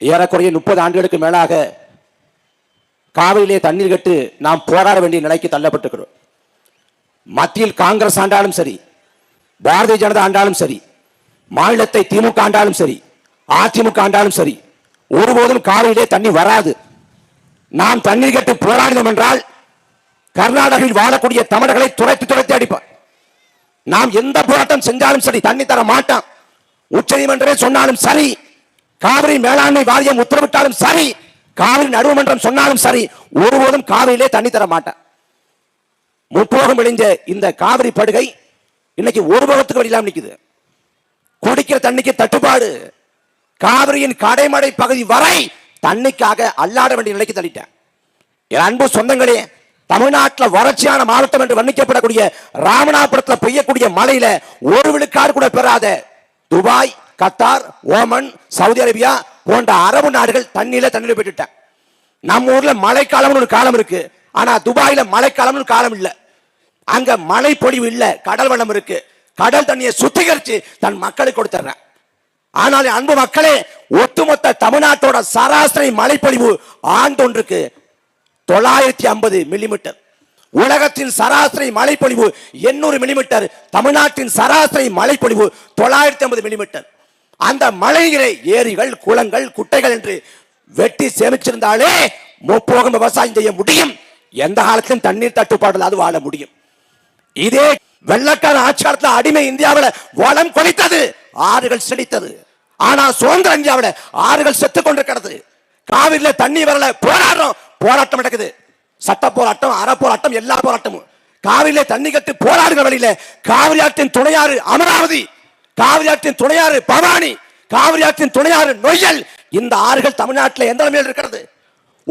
ஏறக்குறைய முப்பது ஆண்டுகளுக்கு மேலாக காவிரியிலே தண்ணீர் கட்டு நாம் போராட வேண்டிய நிலைக்கு தள்ளப்பட்டிருக்கிறோம். மத்தியில் காங்கிரஸ் ஆண்டாலும் சரி பாரதிய ஜனதா ஆண்டாலும் சரி மாநிலத்தை திமுக ஆண்டாலும் சரி அதிமுக ஆண்டாலும் சரி ஒருபோதும் காவிரியிலே தண்ணி வராது. நாம் தண்ணீர் கட்டு போராடினோம் என்றால் கர்நாடகாவில் வாழக்கூடிய தமிழர்களை துரைத்து துரைத்து அடிப்பார். நாம் எந்த போராட்டம் செஞ்சாலும் சரி தண்ணி தர மாட்டான் உச்ச நீதிமன்றமே சொன்னாலும் சரி காவிரி மேலாண்மை வாரியம் உத்தரவிட்டாலும் சரி காவிரி நடுவுமன்றம் சொன்னாலும் சரி ஒருபோதும் காவிரியிலே தண்ணி தர மாட்டேன். முற்போகம் விளைஞ்ச இந்த காவிரி படுகை இன்னைக்கு ஒரு போகத்துக்கு வழியிலாம் நிற்குது குடிக்கிற தண்ணிக்கு தட்டுப்பாடு. காவிரியின் கடைமடை பகுதி வரை தண்ணிக்காக அல்லாட வேண்டிய நிலைக்கு தள்ளிட்டேன். என் அன்பு சொந்தங்களே தமிழ்நாட்டில் வறட்சியான மாவட்டம் என்று வர்ணிக்கப்படக்கூடிய ராமநாதபுரத்தில் பெய்யக்கூடிய மழையில ஒரு விழுக்காடு கூட பெறாத Dubai Qatar Oman Saudi Arabia போன்ற அரபு நாடுகள் தண்ணியில தண்ணியில போயிட்டுட்டேன் நம்ம ஊர்ல மழைக்காலம்னு ஒரு காலம் இருக்கு. ஆனா துபாயில மழைக்காலம்னு ஒரு காலம் இல்ல. அங்க மழை பொழிவு இல்ல கடல் வளம் இருக்கு. கடல் தண்ணியை சுத்திகரிச்சு தன் மக்களுக்கு கொடுத்துறேன் ஆனால் அன்பு மக்களே ஒட்டுமொத்த தமிழ்நாட்டோட சராசரி மழைப்பொழிவு ஆண்டொன்றுக்கு தொள்ளாயிரத்தி ஐம்பது மில்லிமீட்டர். உலகத்தின் சராசரி மழைப்பொழிவு எண்ணூறு மில்லிமீட்டர். தமிழ்நாட்டின் சராசரி மழைப்பொழிவு தொள்ளாயிரத்தி ஐம்பது மில்லிமீட்டர். அந்த மலைகளை ஏரிகள் குளங்கள் குட்டைகள் என்று வெட்டி சேமிச்சிருந்தாலே முப்போகம் விவசாயம் செய்ய முடியும். எந்த காலத்திலும் தண்ணீர் தட்டுப்பாடு அது வாழ முடியும். இதே வெள்ளக்கார ஆட்சியாளத்தில் அடிமை இந்தியாவில் வளம் குறைத்தது ஆறுகள் செழித்தது. ஆனா சுதந்திர இந்தியாவில் ஆறுகள் செத்து கொண்டிருக்கிறது. காவிரியில தண்ணி வரல போராடுறோம் போராட்டம் நடக்குது. சட்ட போராட்டம் அற போராட்டம் எல்லா போராட்டமும். காவிரியில தண்ணி கட்டு போராடுகிற வழியில காவிரி ஆற்றின் துணையாறு அமராவதி காவிரி ஆற்றின் துணையாறு பவானி காவிரி ஆற்றின் துணையாறு நொய்யல். இந்த ஆறுகள் தமிழ்நாட்டில் எந்த நிலையில் இருக்கிறது?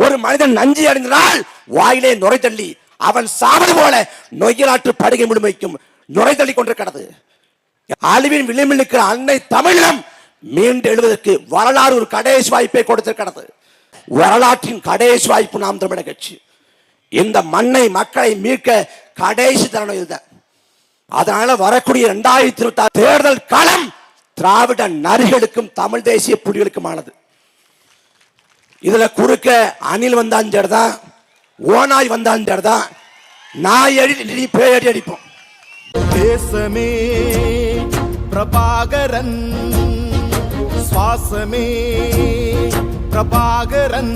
ஒரு மனிதன் நஞ்சி அடைந்தால் வாயிலே நுரை தள்ளி அவன் சாவது போல நொய்யலாற்று படுகை முழுமைக்கும் நுரை தள்ளி கொண்டிருக்கிறது. அழிவின் விளிம்பில் நிற்கிற அன்னை தமிழம் மீண்டு எழுவதற்கு வரலாறு ஒரு கடைசி வாய்ப்பை கொடுத்திருக்கிறது. வரலாற்றின் கடைசி வாய்ப்பு நாம் தமிழக கட்சி. இந்த மண்ணை மக்களை மீட்க கடைசி தருணம் இதுதான். அதனால வரக்கூடிய இரண்டாயிரத்தி இருபத்தி ஆறு தேர்தல் களம் திராவிட நரிகளுக்கும் தமிழ் தேசிய புலிகளுக்குமானது. இதுல குறுக்க அணில் வந்தாலும் சரிதான் ஓனாய் வந்தாலும் சரிதான் நாய் அடி பேயடி அடிப்போம். தேசமே பிரபாகரன் சுவாசமே பிரபாகரன்.